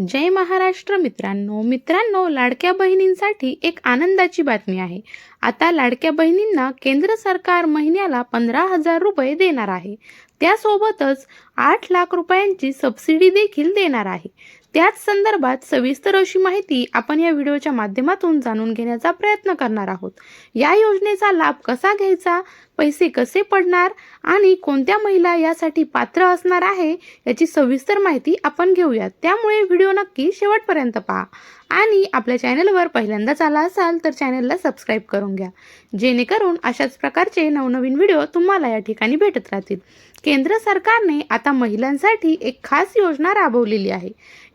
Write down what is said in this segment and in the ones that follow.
जय महाराष्ट्र मित्रांनो. मित्रांनो लाडक्या बहिणींसाठी एक आनंदाची बातमी आहे. आता लाडक्या बहिणींना केंद्र सरकार महिन्याला पंधरा हजार रुपये देणार आहे. त्यासोबतच आठ लाख रुपयांची सबसिडी देखील देणार आहे. त्याच संदर्भात सविस्तर अशी माहिती आपण या व्हिडिओच्या माध्यमातून जाणून घेण्याचा प्रयत्न करणार आहोत. या योजनेचा लाभ कसा घ्यायचा? पैसे कसे पडणार? आणि कोणत्या महिला यासाठी पात्र असणार आहे? याची सविस्तर माहिती आपण घेऊयात. त्यामुळे व्हिडिओ नक्की शेवटपर्यंत पहा. आणि आपल्या चॅनलवर पहिल्यांदाच आला असाल तर चॅनलला सबस्क्राईब करून घ्या. जेणेकरून अशाच प्रकारचे नवनवीन व्हिडिओ तुम्हाला या ठिकाणी भेटत राहतील. केंद्र सरकारने आता महिलांसाठी एक खास योजना राबवलेली आहे.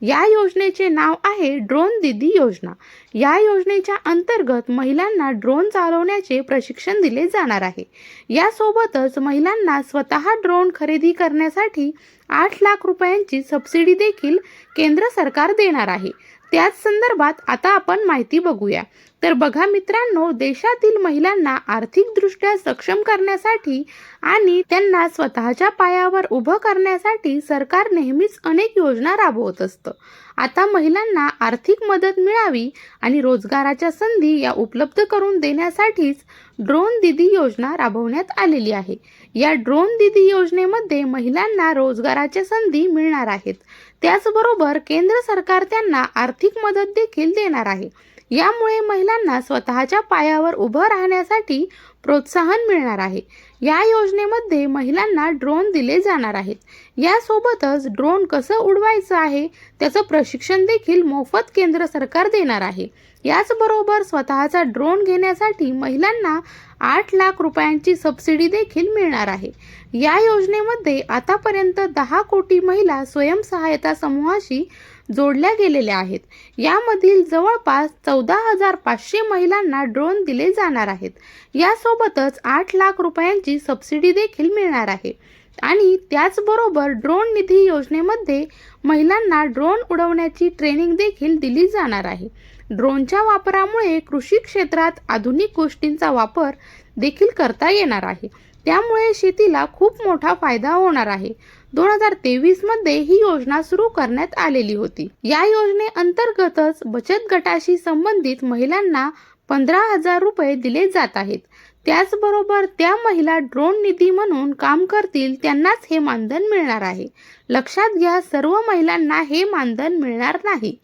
या योजनेचे नाव आहे ड्रोन दीदी योजना. या योजनेच्या अंतर्गत महिलांना ड्रोन चालवण्याचे प्रशिक्षण दिले जाणार आहे. यासोबतच महिलांना स्वतः ड्रोन खरेदी करण्यासाठी आठ लाख रुपयांची सबसिडी देखील केंद्र सरकार देणार आहे. त्याच संदर्भात आता आपण माहिती बघूया. तर बघा मित्रांनो देशातील महिलांना आर्थिकदृष्ट्या सक्षम करण्यासाठी आणि त्यांना स्वतःच्या पायावर उभं करण्यासाठी सरकार नेहमीच अनेक योजना राबवत असतं. आता महिलांना आर्थिक मदत मिळावी आणि रोजगाराच्या संधी या उपलब्ध करून देण्यासाठीच ड्रोन दीदी योजना राबवण्यात आलेली आहे. या ड्रोन दीदी योजनेमध्ये महिलांना रोजगाराच्या संधी मिळणार आहेत. त्याचबरोबर केंद्र सरकार त्यांना आर्थिक मदत देखील देणार आहे. यामुळे महिलांना स्वतःच्या पायावर उभं राहण्यासाठी प्रोत्साहन मिळणार आहे. या योजनेमध्ये महिलांना ड्रोन दिले जाणार आहेत. यासोबतच ड्रोन कसं उडवायचं आहे त्याचं प्रशिक्षण देखील मोफत केंद्र सरकार देणार आहे. याचबरोबर स्वतःचा ड्रोन घेण्यासाठी महिलांना आठ लाख रुपयांची सबसिडी देखील मिळणार आहे. या योजनेमध्ये आतापर्यंत दहा कोटी महिला स्वयंसहायता समूहाशी जोडल्या गेलेल्या आहेत. यामधील जवळपास चौदा हजार पाचशे महिलांना ड्रोन दिले जाणार आहेत. यासोबतच आठ लाख रुपयांची सबसिडी देखील मिळणार आहे. आणि त्याचबरोबर ड्रोन निधी योजनेमध्ये महिलांना ड्रोन उडवण्याची ट्रेनिंग देखील दिली जाणार आहे. ड्रोनच्या वापरामुळे कृषी क्षेत्रात आधुनिक गोष्टींचा वापर देखील करता येणार आहे. त्यामुळे शेतीला खूप मोठा फायदा होणार आहे. दोन हजार तेवीसमध्ये ही योजना सुरू करण्यात आलेली होती. या योजनेअंतर्गतच बचत गटाशी संबंधित महिलांना पंधरा हजार रुपये दिले जात आहेत. त्याचबरोबर त्या महिला ड्रोन निधी म्हणून काम करतील त्यांनाच हे मानधन मिळणार आहे. लक्षात घ्या सर्व महिलांना हे मानधन मिळणार नाही.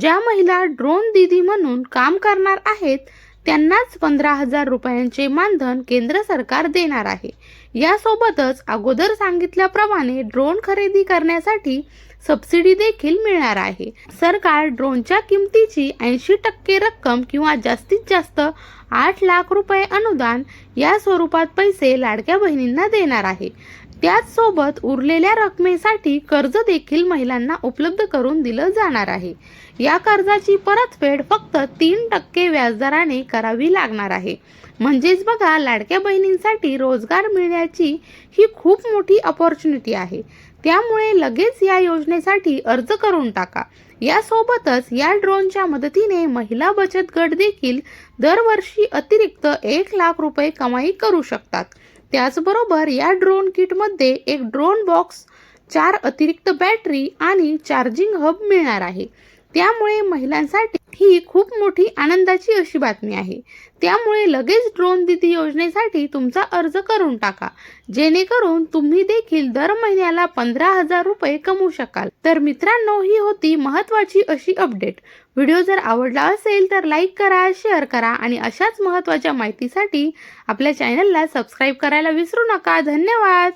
ज्या महिला ड्रोन दिदी म्हणून काम करणार आहेत त्यांनाच पंधरा हजार रुपयांचे मानधन केंद्र सरकार देणार आहे. यासोबतच अगोदर सांगितल्याप्रमाणे ड्रोन खरेदी करण्यासाठी सबसिडी देखील मिळणार आहे. सरकार ड्रोनच्या किमतीची ऐंशी टक्के रक्कम किंवा जास्तीत जास्त आठ लाख रुपये अनुदान या स्वरूपात पैसे लाडक्या बहिणींना देणार आहे. त्याचसोबत उरलेल्या रकमेसाठी कर्ज देखील महिलांना उपलब्ध करून दिलं जाणार आहे. या कर्जाची परतफेड फक्त तीन टक्के व्याजदराने करावी लागणार आहे. म्हणजेच बघा लाडक्या बहिणींसाठी रोजगार मिळण्याची ही खूप मोठी अपॉर्च्युनिटी आहे. त्यामुळे लगेच या योजनेसाठी अर्ज करून टाका. यासोबतच या ड्रोनच्या मदतीने महिला बचत गट देखील दरवर्षी अतिरिक्त एक लाख रुपये कमाई करू शकतात. त्याचबरोबर या ड्रोन किटमध्ये एक ड्रोन बॉक्स चार अतिरिक्त बॅटरी आणि चार्जिंग हब मिळणार आहे. त्यामुळे महिलांसाठी ही खूप मोठी आनंदाची अशी बातमी आहे. त्यामुळे लगेच ड्रोन दिदी योजनेसाठी तुमचा अर्ज करून टाका. जेणेकरून तुम्ही देखील दर महिन्याला पंधरा हजार रुपये कमवू शकाल. तर मित्रांनो ही होती महत्वाची अशी अपडेट. व्हिडिओ जर आवडला असेल तर लाईक करा शेअर करा आणि अशाच महत्त्वाच्या माहितीसाठी आपल्या चॅनलला सबस्क्राईब करायला विसरू नका. धन्यवाद!